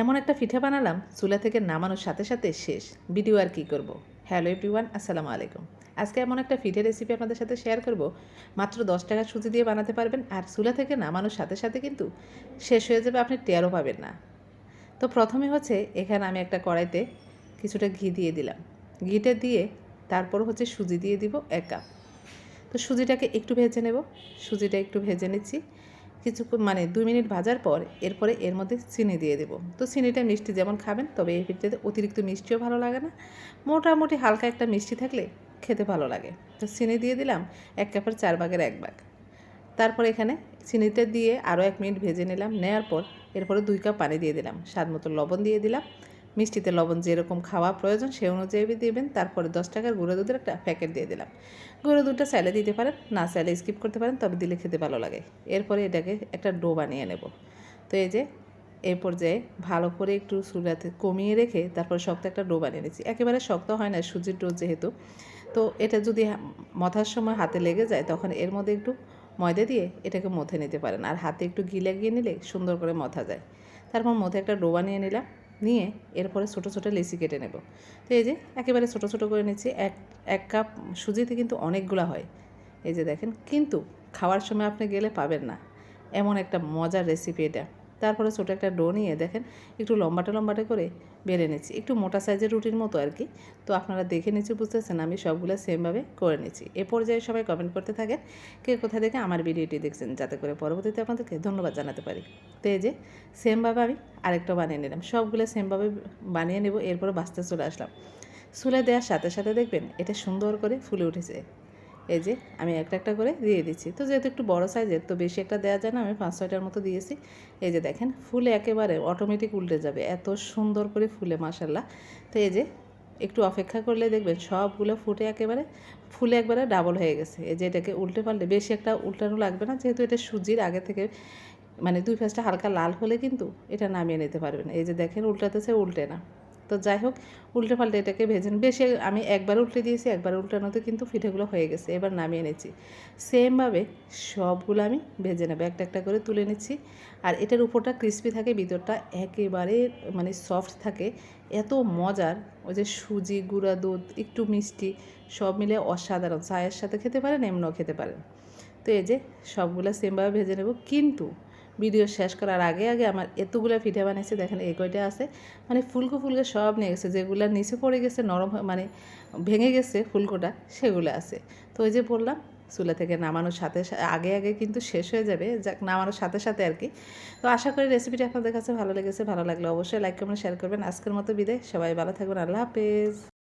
এমন একটা পিঠা বানালাম, চুলা থেকে নামানোর সাথে সাথে শেষ। ভিডিও আর কী করব? হ্যালো এভরিওয়ান আসসালামু আলাইকুম। আজকে এমন একটা পিঠে রেসিপি আপনাদের সাথে শেয়ার করব। মাত্র দশ টাকা সুজি দিয়ে বানাতে পারবেন, আর চুলা থেকে নামানোর সাথে সাথে কিন্তু শেষ হয়ে যাবে, আপনি টেরও পাবেন না। তো প্রথমে হচ্ছে, এখানে আমি একটা কড়াইতে কিছুটা ঘি দিয়ে দিলাম। ঘিটা দিয়ে তারপর হচ্ছে সুজি দিয়ে দিব এক কাপ। তো সুজিটাকে একটু ভেজে নেব। সুজিটা একটু ভেজে নিচ্ছি। কিছুক্ষণ মানে দুই মিনিট ভাজার পর এরপরে এর মধ্যে চিনি দিয়ে দেবো। তো চিনিটা মিষ্টি যেমন খাবেন, তবে এই পিঠাতে অতিরিক্ত মিষ্টিও ভালো লাগে না। মোটামুটি হালকা একটা মিষ্টি থাকলে খেতে ভালো লাগে। তো চিনি দিয়ে দিলাম, এক কাপের চার ভাগের এক ভাগ। তারপর এখানে চিনিটা দিয়ে আরও এক মিনিট ভেজে নিলাম। নেওয়ার পর এরপরে দুই কাপ পানি দিয়ে দিলাম। স্বাদ মতো লবণ দিয়ে দিলাম। মিষ্টিতে লবণ যেরকম খাওয়া প্রয়োজন সে অনুযায়ী দিবেন। তারপরে দশ টাকার গুঁড়ো দুধের একটা প্যাকেট দিয়ে দিলাম। গুঁড়ো দুধটা চাইলে দিতে পারেন, না চাইলে স্কিপ করতে পারেন, তবে দিলে খেতে ভালো লাগে। এরপরে এটাকে একটা ডো বানিয়ে নেব। তো এই যে এই পর্যায়ে ভালো করে একটু চুলাতে কমিয়ে রেখে তারপর শক্ত একটা ডো বানিয়ে নিচ্ছি। একেবারে শক্ত হয় না, সুজির ডো যেহেতু। তো এটা যদি মথার সময় হাতে লেগে যায়, তখন এর মধ্যে একটু ময়দা দিয়ে এটাকে মথে নিতে পারেন। আর হাতে একটু ঘি লাগিয়ে নিলে সুন্দর করে মথা যায়। তারপর মধ্যে একটা ডো বানিয়ে নিলাম। নিয়ে এরপরে ছোটো ছোটো লেচি কেটে নেব। তো এই যে একেবারে ছোটো ছোটো করে নিচ্ছি, এক এক কাপ সুজিতে কিন্তু অনেকগুলো হয়। এই যে দেখেন, কিন্তু খাওয়ার সময় আপনি গেলে পাবেন না। এমন একটা মজার রেসিপি এটা। তারপরে ছোটো একটা ডো নিয়ে দেখেন, একটু লম্বাটে লম্বাটে করে বেড়ে নিচ্ছি। একটু মোটা সাইজের রুটির মতো আর কি। তো আপনারা দেখে নিচ্ছি বুঝতেছেন, আমি সবগুলো সেমভাবে করে নিচ্ছি। এ পর্যায়ে সবাই কমেন্ট করতে থাকেন, কে কোথা থেকে আমার ভিডিওটি দেখছেন, যাতে করে পরবর্তীতে আপনাদেরকে ধন্যবাদ জানাতে পারি। তো এই যে, সেমভাবে আমি আরেকটা বানিয়ে নিলাম। সবগুলো সেমভাবে বানিয়ে নেব এরপরে বাঁচতে চলে আসলাম। চুলে দেওয়ার সাথে সাথে দেখবেন, এটা সুন্দর করে ফুলে উঠেছে। এই যে, আমি একটা একটা করে দিয়ে দিচ্ছি। তো যেহেতু একটু বড় সাইজের তো বেশি একটা দেওয়া যায় না, আমি পাঁচ ছয়টার মতো দিয়েছি। এই যে দেখেন, ফুলে একেবারে অটোমেটিক উল্টে যাবে। এত সুন্দর করে ফুলে মাসাল্লাহ তো এই যে, একটু অপেক্ষা করলে দেখবেন সবগুলো ফুটে একেবারে, ফুলে একবারে ডাবল হয়ে গেছে। এই যে এটাকে উল্টে পারলে বেশি একটা উল্টানো লাগবে না, যেহেতু এটা সুজির আগে থেকে মানে দুই পাঁচটা হালকা লাল হলে কিন্তু এটা নামিয়ে নিতে পারবেন। এই যে দেখেন, উল্টাতেছে, উল্টে না। তো যাই হোক উল্টে পাল্টে এটাকে ভেজেন বেশি আমি একবার উল্টে দিয়েছি, একবার উল্টানোতে কিন্তু পিঠেগুলো হয়ে গেছে, এবার নামিয়ে নিচ্ছি। সেমভাবে সবগুলো আমি ভেজে নেব, একটা একটা করে তুলে নিচ্ছি। আর এটার উপরটা ক্রিস্পি থাকে, ভিতরটা একেবারে মানে সফট থাকে। এত মজার, ওই যে সুজি, গুঁড়া দুধ, একটু মিষ্টি, সব মিলে অসাধারণ। চায়ের সাথে খেতে পারেন, এমনও খেতে পারেন। তো এই যে সবগুলো সেমভাবে ভেজে নেব। কিন্তু ভিডিও শেষ করার আগে আগে আমার এতগুলো পিঠে বানিয়েছে দেখেন এই কয়টা আছে। মানে ফুলকো ফুলকো সব নিয়ে গেছে, যেগুলো নিচে পড়ে গেছে, নরম মানে ভেঙে গেছে ফুলকোটা, সেগুলো আছে। তো ওই যে বললাম, চুলা থেকে নামানোর সাথে আগে আগে কিন্তু শেষ হয়ে যাবে, যাক, নামানোর সাথে সাথে আর কি। তো আশা করি রেসিপিটা আপনাদের কাছে ভালো লেগেছে, ভালো লাগলে অবশ্যই লাইক কমেন্ট শেয়ার করবেন। আজকের মতো বিদায়, সবাই ভালো থাকবেন, আল্লাহ হাফেজ।